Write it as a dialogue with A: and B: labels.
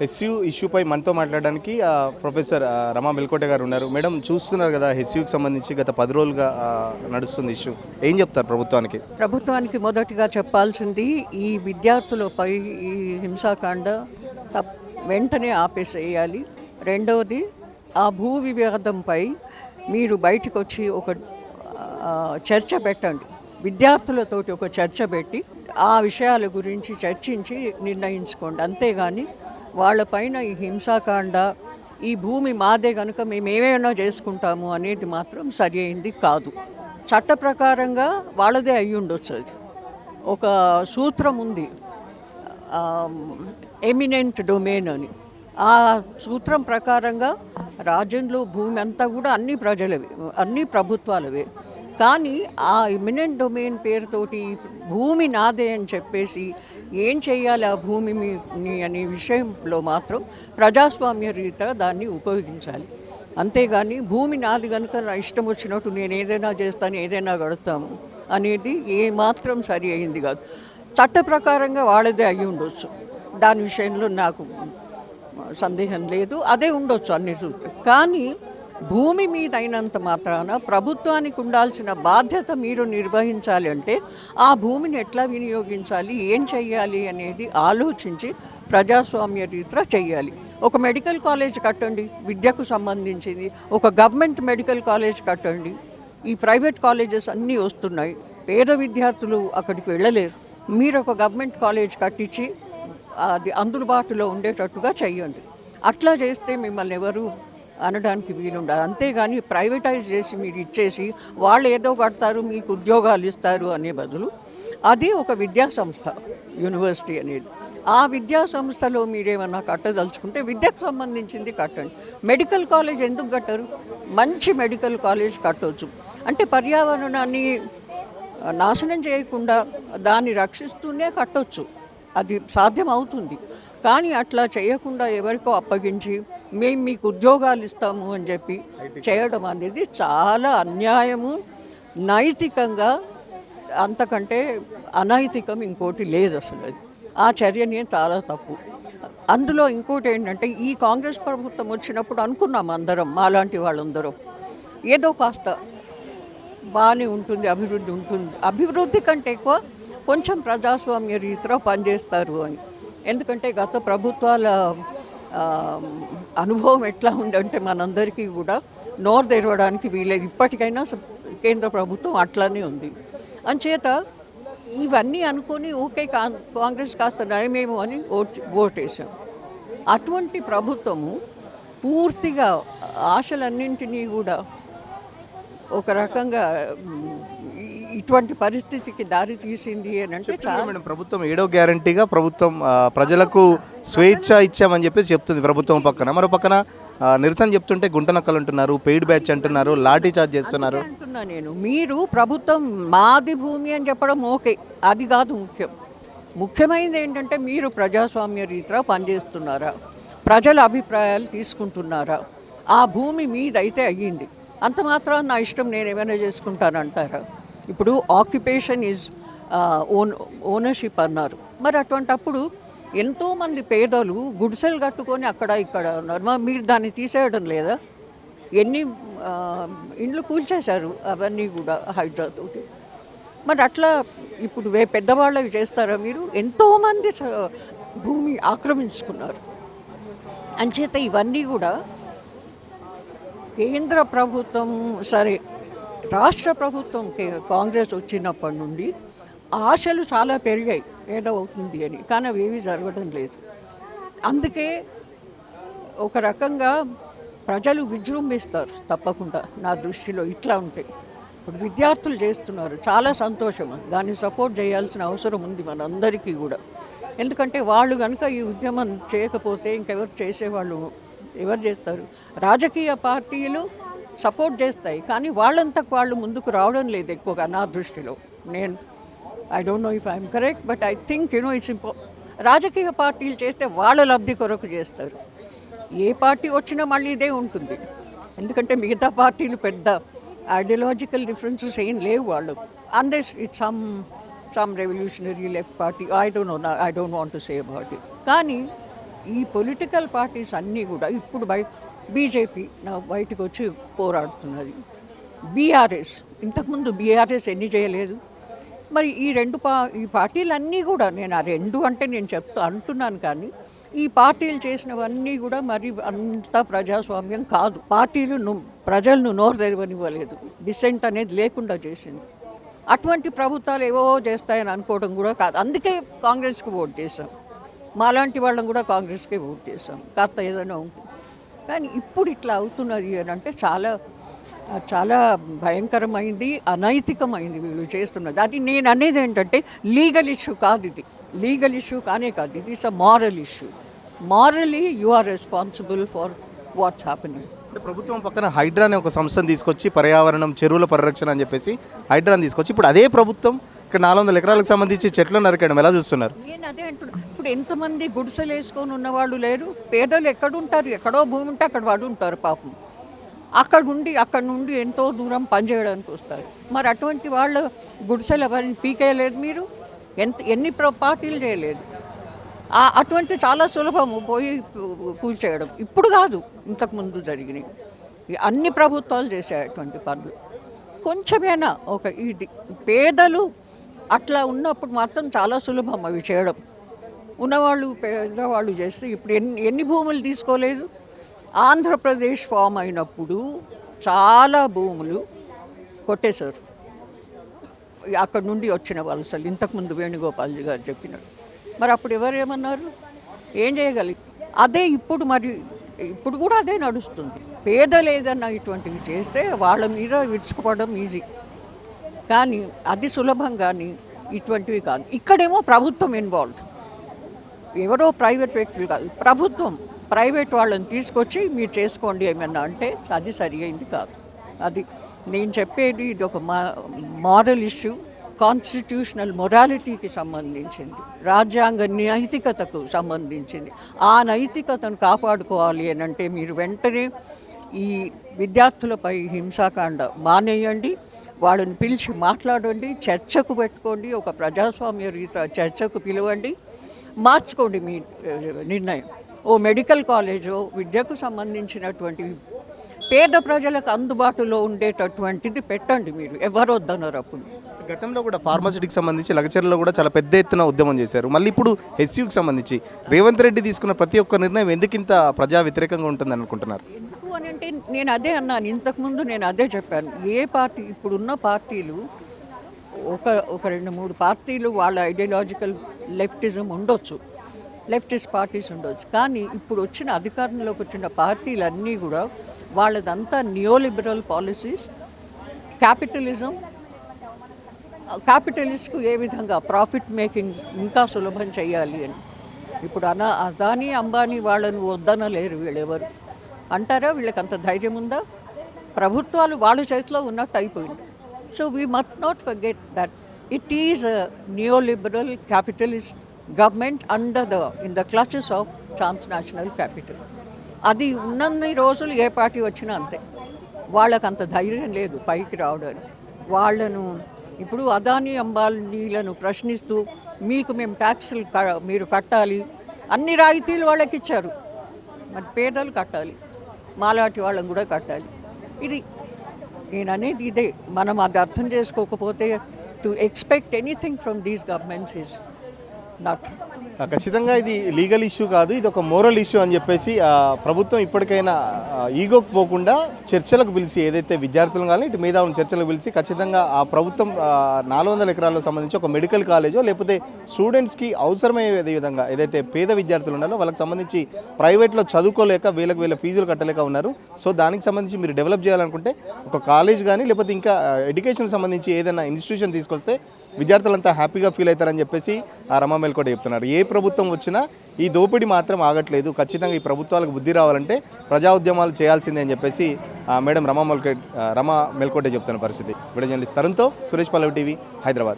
A: హెచ్యూ ఇష్యూపై మనతో మాట్లాడడానికి ప్రొఫెసర్ రమా మెల్కోట గారు ఉన్నారు. మేడం చూస్తున్నారు కదా హెచ్యూకి సంబంధించి గత పది రోజులుగా నడుస్తుంది ఇష్యూ. ఏం చెప్తారు ప్రభుత్వానికి?
B: ప్రభుత్వానికి మొదటిగా చెప్పాల్సింది ఈ విద్యార్థులపై ఈ హింసాకాండ తప్ వెంటనే ఆపేసేయాలి. రెండవది ఆ భూ వివాదంపై మీరు బయటకు వచ్చి ఒక చర్చ పెట్టండి. విద్యార్థులతోటి ఒక చర్చ పెట్టి ఆ విషయాల గురించి చర్చించి నిర్ణయించుకోండి. అంతేగాని వాళ్ళపైన ఈ హింసాకాండ ఈ భూమి మాదే కనుక మేము ఏమైనా చేసుకుంటాము అనేది మాత్రం సరి అయింది కాదు. చట్ట ప్రకారంగా వాళ్ళదే అయి ఉండొచ్చు అది ఒక సూత్రం ఉంది. ఎమినెంట్ డొమైన్ అని. ఆ సూత్రం ప్రకారంగా రాజ్యంలో భూమి అంతా కూడా అన్ని ప్రజలవి అన్ని ప్రభుత్వాలవే. కానీ ఆ ఇమినెంట్ డొమైన్ పేరుతోటి భూమి నాదే అని చెప్పేసి ఏం చేయాలి ఆ భూమి మీ అనే విషయంలో మాత్రం ప్రజాస్వామ్య రీత్యా దాన్ని ఉపయోగించాలి. అంతేగాని భూమి నాది కనుక నా ఇష్టం వచ్చినట్టు నేను ఏదైనా చేస్తాను ఏదైనా కడతాము అనేది ఏమాత్రం సరి అయింది కాదు. చట్ట ప్రకారంగా వాళ్ళదే అయి ఉండొచ్చు. దాని విషయంలో నాకు సందేహం లేదు. అదే ఉండొచ్చు అన్ని చూస్తే కానీ భూమి మీద అయినంత మాత్రాన ప్రభుత్వానికి ఉండాల్సిన బాధ్యత మీరు నిర్వహించాలి అంటే ఆ భూమిని ఎట్లా వినియోగించాలి ఏం చెయ్యాలి అనేది ఆలోచించి ప్రజాస్వామ్య రీత్యా చెయ్యాలి. ఒక మెడికల్ కాలేజ్ కట్టండి విద్యకు సంబంధించింది. ఒక గవర్నమెంట్ మెడికల్ కాలేజ్ కట్టండి. ఈ ప్రైవేట్ కాలేజెస్ అన్నీ వస్తున్నాయి. పేద విద్యార్థులు అక్కడికి వెళ్ళలేరు. మీరు ఒక గవర్నమెంట్ కాలేజ్ కట్టించి అది అందుబాటులో ఉండేటట్టుగా చెయ్యండి. అట్లా చేస్తే మిమ్మల్ని ఎవరు అనడానికి వీలుండదు. అంతేగాని ప్రైవేటైజ్ చేసి మీరు ఇచ్చేసి వాళ్ళు ఏదో కడతారు మీకు ఉద్యోగాలు ఇస్తారు అనే బదులు అది ఒక విద్యా సంస్థ యూనివర్సిటీ అనేది. ఆ విద్యా సంస్థలో మీరేమన్నా కట్టదలుచుకుంటే విద్యకు సంబంధించింది కట్టండి. మెడికల్ కాలేజ్ ఎందుకు కట్టరు? మంచి మెడికల్ కాలేజ్ కట్టవచ్చు అంటే పర్యావరణాన్ని నాశనం చేయకుండా దాన్ని రక్షిస్తూనే కట్టొచ్చు. అది సాధ్యం అవుతుంది కానీ అట్లా చేయకుండా ఎవరికో అప్పగించి మేము మీకు ఉద్యోగాలు ఇస్తాము అని చెప్పి చేయడం అనేది చాలా అన్యాయము. నైతికంగా అంతకంటే అనైతికం ఇంకోటి లేదు అసలు అది. ఆ చర్యనే చాలా తప్పు. అందులో ఇంకోటి ఏంటంటే ఈ కాంగ్రెస్ ప్రభుత్వం వచ్చినప్పుడు అనుకున్నాం అందరం మాలాంటి వాళ్ళందరం. ఏదో కాస్త బాగానే ఉంటుంది అభివృద్ధి ఉంటుంది. అభివృద్ధి కంటే ఎక్కువ కొంచెం ప్రజాస్వామ్య రీతిలో పనిచేస్తారు అని. ఎందుకంటే గత ప్రభుత్వాల అనుభవం ఎట్లా ఉందంటే మనందరికీ కూడా నోరు తెరవడానికి వీలేదు. ఇప్పటికైనా కేంద్ర ప్రభుత్వం అట్లానే ఉంది. అంచేత ఇవన్నీ అనుకొని ఓకే కా- కాంగ్రెస్ కాస్త నయమేమో అని ఓట్ ఓటేశాం. అటువంటి ప్రభుత్వము పూర్తిగా ఆశలన్నింటినీ కూడా ఒక రకంగా ఇటువంటి పరిస్థితికి దారి తీసింది అని అంటే చాలా
A: మేడం ప్రభుత్వం ఏడో గ్యారంటీగా ప్రభుత్వం ప్రజలకు స్వేచ్ఛ ఇచ్చామని చెప్పేసి చెప్తుంది ప్రభుత్వం పక్కన. మరో పక్కన నిరసన చెప్తుంటే గుంటనక్కలు అంటున్నారు పెయిడ్ బ్యాచ్ అంటున్నారు లాఠీ చార్జ్ చేస్తున్నారు.
B: అంటున్నా నేను మీరు ప్రభుత్వం మాది భూమి అని చెప్పడం ఓకే అది కాదు ముఖ్యం. ముఖ్యమైనది ఏంటంటే మీరు ప్రజాస్వామ్య రీతిలో పనిచేస్తున్నారా ప్రజల అభిప్రాయాలు తీసుకుంటున్నారా ఆ భూమి మీదైతే అయ్యింది. అంత మాత్రం నా ఇష్టం నేను ఏమైనా చేసుకుంటానంటారా? ఇప్పుడు ఆక్యుపేషన్ ఈజ్ ఓన్ ఓనర్షిప్ అన్నారు. మరి అటువంటప్పుడు ఎంతోమంది పేదలు గుడిసెలు కట్టుకొని అక్కడ ఇక్కడ ఉన్నారు. మరి మీరు దాన్ని తీసేయడం లేదా? ఎన్ని uh, ఇండ్లు కూల్చేశారు అవన్నీ కూడా హైదరాబాద్ మరి అట్లా ఇప్పుడు వే పెద్దవాళ్ళవి చేస్తారా మీరు? ఎంతోమంది భూమి ఆక్రమించుకున్నారు. అంచేత ఇవన్నీ కూడా కేంద్ర ప్రభుత్వం సరే రాష్ట్ర ప్రభుత్వం కాంగ్రెస్ వచ్చినప్పటి నుండి ఆశలు చాలా పెరిగాయి ఏదో అవుతుంది అని. కానీ అవి ఏమీ జరగడం లేదు. అందుకే ఒక రకంగా ప్రజలు విజృంభిస్తారు తప్పకుండా నా దృష్టిలో ఇట్లా ఉంటాయి ఇప్పుడు విద్యార్థులు చేస్తున్నారు చాలా సంతోషం. దాన్ని సపోర్ట్ చేయాల్సిన అవసరం ఉంది మనందరికీ కూడా. ఎందుకంటే వాళ్ళు కనుక ఈ ఉద్యమం చేయకపోతే ఇంకెవరు చేసేవాళ్ళు? ఎవరు చేస్తారు? రాజకీయ పార్టీలు సపోర్ట్ చేస్తాయి కానీ వాళ్ళంతకు వాళ్ళు ముందుకు రావడం లేదు ఎక్కువగా నా దృష్టిలో. నేను I don't know if I'm correct but I think you know it's ఇంపో రాజకీయ పార్టీలు చేస్తే వాళ్ళ లబ్ధి కొరకు చేస్తారు. ఏ పార్టీ వచ్చినా మళ్ళీ ఇదే ఉంటుంది. ఎందుకంటే మిగతా పార్టీలు పెద్ద ఐడియాలజికల్ డిఫరెన్సెస్ ఏం లేవు వాళ్ళు. Unless it some some revolutionary left party I don't know I don't want to say about it కానీ ఈ పొలిటికల్ పార్టీస్ అన్నీ కూడా ఇప్పుడు బై బీజేపీ నా బయటకు వచ్చి పోరాడుతున్నది. బీఆర్ఎస్ ఇంతకుముందు బీఆర్ఎస్ ఎన్ని చేయలేదు. మరి ఈ రెండు పా ఈ పార్టీలన్నీ కూడా నేను ఆ రెండు అంటే నేను చెప్తా అంటున్నాను కానీ ఈ పార్టీలు చేసినవన్నీ కూడా మరి అంత ప్రజాస్వామ్యం కాదు. పార్టీలు ప్రజలను నోరు తెరవనివ్వలేదు. డిసెంట్ అనేది లేకుండా చేసింది. అటువంటి ప్రభుత్వాలు ఏవో చేస్తాయని అనుకోవడం కూడా కాదు. అందుకే కాంగ్రెస్కి ఓట్ చేశాం. మాలాంటి వాళ్ళం కూడా కాంగ్రెస్కే ఓట్ చేశాం. కాస్త ఏదైనా ఉంటుంది కానీ ఇప్పుడు ఇట్లా అవుతున్నది అని అంటే చాలా చాలా భయంకరమైంది అనైతికమైంది వీళ్ళు చేస్తున్నది అది నేను అనేది ఏంటంటే లీగల్ ఇష్యూ కాదు ఇది. లీగల్ ఇష్యూ కానే కాదు. ఇది is a moral issue. Morally you are responsible for what's happening.
A: ప్రభుత్వం పక్కన హైడ్రా అనే ఒక సంస్థను తీసుకొచ్చి పర్యావరణం చెరువుల పరిరక్షణ అని చెప్పేసి హైడ్రాని తీసుకొచ్చి ఇప్పుడు అదే ప్రభుత్వం ఇక్కడ నాలుగు వందల ఎకరాలకు సంబంధించి చెట్లు నరకడం. ఎలా చూస్తున్నారు?
B: నేను అదే అంటున్నా. ఇప్పుడు ఎంతమంది గుడిసెలు వేసుకొని ఉన్నవాళ్ళు లేరు? పేదలు ఎక్కడుంటారు? ఎక్కడో భూమి ఉంటే అక్కడ వాడు ఉంటారు పాపం. అక్కడ ఉండి అక్కడ నుండి ఎంతో దూరం పనిచేయడానికి వస్తారు. మరి అటువంటి వాళ్ళు గుడిసెలు ఎవరిని పీకేయలేదు మీరు? ఎంత ఎన్ని ప్ర- పార్టీలు చేయలేదు? అటువంటి చాలా సులభము పోయి కూల్చేయడం ఇప్పుడు కాదు ఇంతకుముందు జరిగినాయి అన్ని ప్రభుత్వాలు చేసే అటువంటి పనులు. కొంచెమైనా ఒక ఇది. పేదలు అట్లా ఉన్నప్పుడు మాత్రం చాలా సులభం అవి చేయడం. ఉన్నవాళ్ళు పెద్దవాళ్ళు చేస్తే ఇప్పుడు ఎన్ని ఎన్ని భూములు తీసుకోలేదు? ఆంధ్రప్రదేశ్ ఫామ్ అయినప్పుడు చాలా భూములు కొట్టేశారు. అక్కడ నుండి వచ్చిన వలసలు ఇంతకుముందు వేణుగోపాల్జీ గారు చెప్పినాడు మరి అప్పుడు ఎవరు ఏమన్నారు ఏం చేయగలి? అదే ఇప్పుడు మరి ఇప్పుడు కూడా అదే నడుస్తుంది. పేదలేదన్న ఇటువంటివి చేస్తే వాళ్ళ మీద విడుచుకుపోవడం ఈజీ కానీ అది సులభం కానీ ఇటువంటివి కాదు. ఇక్కడేమో ప్రభుత్వం ఇన్వాల్వ్ ఎవరో ప్రైవేట్ వ్యక్తులు కాదు. ప్రభుత్వం ప్రైవేట్ వాళ్ళని తీసుకొచ్చి మీరు చేసుకోండి ఏమన్నా అంటే అది సరి అయింది కాదు. అది నేను చెప్పేది ఇది ఒక మా మారల్ ఇష్యూ కాన్స్టిట్యూషనల్ మొరాలిటీకి సంబంధించింది. రాజ్యాంగ నైతికతకు సంబంధించింది. ఆ నైతికతను కాపాడుకోవాలి అని అంటే మీరు వెంటనే ఈ విద్యార్థులపై హింసాకాండ మానేయండి. వాళ్ళని పిలిచి మాట్లాడండి చర్చకు పెట్టుకోండి ఒక ప్రజాస్వామ్య రీత చర్చకు పిలవండి మార్చుకోండి మీ నిర్ణయం. ఓ మెడికల్ కాలేజో విద్యకు సంబంధించినటువంటి పేద ప్రజలకు అందుబాటులో ఉండేటటువంటిది పెట్టండి మీరు ఎవరు వద్దన్నారు అప్పుడు.
A: గతంలో కూడా ఫార్మసిటీకి సంబంధించి లగచర్లో కూడా చాలా పెద్ద ఎత్తున ఉద్యమం చేశారు. మళ్ళీ ఇప్పుడు ఎస్యూకి సంబంధించి రేవంత్ రెడ్డి తీసుకున్న ప్రతి ఒక్క నిర్ణయం ఎందుకు ఇంత ప్రజా వ్యతిరేకంగా ఉంటుందని అనుకుంటున్నారు
B: అని అంటే నేను అదే అన్నాను. ఇంతకుముందు నేను అదే చెప్పాను. ఏ పార్టీ ఇప్పుడున్న పార్టీలు ఒక ఒక రెండు మూడు పార్టీలు వాళ్ళ ఐడియాలజికల్ లెఫ్టిజం ఉండొచ్చు. లెఫ్టిస్ట్ పార్టీస్ ఉండొచ్చు. కానీ ఇప్పుడు వచ్చిన అధికారంలోకి వచ్చిన పార్టీలన్నీ కూడా వాళ్ళదంతా నియోలిబరల్ పాలసీస్ క్యాపిటలిజం క్యాపిటలిస్ట్కు ఏ విధంగా ప్రాఫిట్ మేకింగ్ ఇంకా సులభం చేయాలి అని. ఇప్పుడు అనా అదానీ అంబానీ వాళ్ళను వద్దనలేరు వీళ్ళెవరు. అంటారా? వీళ్ళకి అంత ధైర్యం ఉందా? ప్రభుత్వాలు వాళ్ళ చేతిలో ఉన్నట్టు అయిపోయింది. So we must not forget that it is a neoliberal capitalist government under the in the clutches of transnational capital అది ఉన్నన్ని రోజులు ఏ పార్టీ వచ్చినా అంతే. వాళ్ళకి అంత ధైర్యం లేదు పైకి రావడానికి. వాళ్ళను ఇప్పుడు అదానీ అంబానీలను ప్రశ్నిస్తూ మీకు మేము ట్యాక్సులు క- మీరు కట్టాలి. అన్ని రాయితీలు వాళ్ళకి ఇచ్చారు. మరి పేదలు కట్టాలి. మాలాంటి వాళ్ళని కూడా కట్టాలి. ఇది నేను అనేది ఇదే. మనం అది అర్థం చేసుకోకపోతే to expect anything from these governments is not
A: ఖచ్చితంగా ఇది లీగల్ ఇష్యూ కాదు ఇది ఒక మోరల్ ఇష్యూ అని చెప్పేసి ప్రభుత్వం ఇప్పటికైనా ఈగోకు పోకుండా చర్చలకు పిలిచి ఏదైతే విద్యార్థులను కానీ ఇటు మీద ఉన్న చర్చలకు పిలిచి ఖచ్చితంగా ఆ ప్రభుత్వం నాలుగు వందల ఎకరాలకు సంబంధించి ఒక మెడికల్ కాలేజో లేకపోతే స్టూడెంట్స్కి అవసరమయ్యే విధంగా ఏదైతే పేద విద్యార్థులు ఉన్నారో వాళ్ళకి సంబంధించి ప్రైవేట్లో చదువుకోలేక వీళ్ళకి వీళ్ళ ఫీజులు కట్టలేక ఉన్నారు. సో దానికి సంబంధించి మీరు డెవలప్ చేయాలనుకుంటే ఒక కాలేజ్ కానీ లేకపోతే ఇంకా ఎడ్యుకేషన్ సంబంధించి ఏదైనా ఇన్స్టిట్యూషన్ తీసుకొస్తే విద్యార్థులంతా హ్యాపీగా ఫీల్ అవుతారని చెప్పేసి ఆ రమా మేల్కోట చెప్తున్నారు. ఏ ప్రభుత్వం వచ్చినా ఈ దోపిడీ మాత్రం ఆగట్లేదు. ఖచ్చితంగా ఈ ప్రభుత్వాలకు బుద్ధి రావాలంటే ప్రజా ఉద్యమాలు చేయాల్సిందే అని చెప్పేసి మేడం రమా మెల్కోట్ రమా మెల్కోటే చెప్తున్న పరిస్థితి. విడజర్నలిస్ట్ తరుణ్తో సురేష్ పల్లవి టీవీ హైదరాబాద్.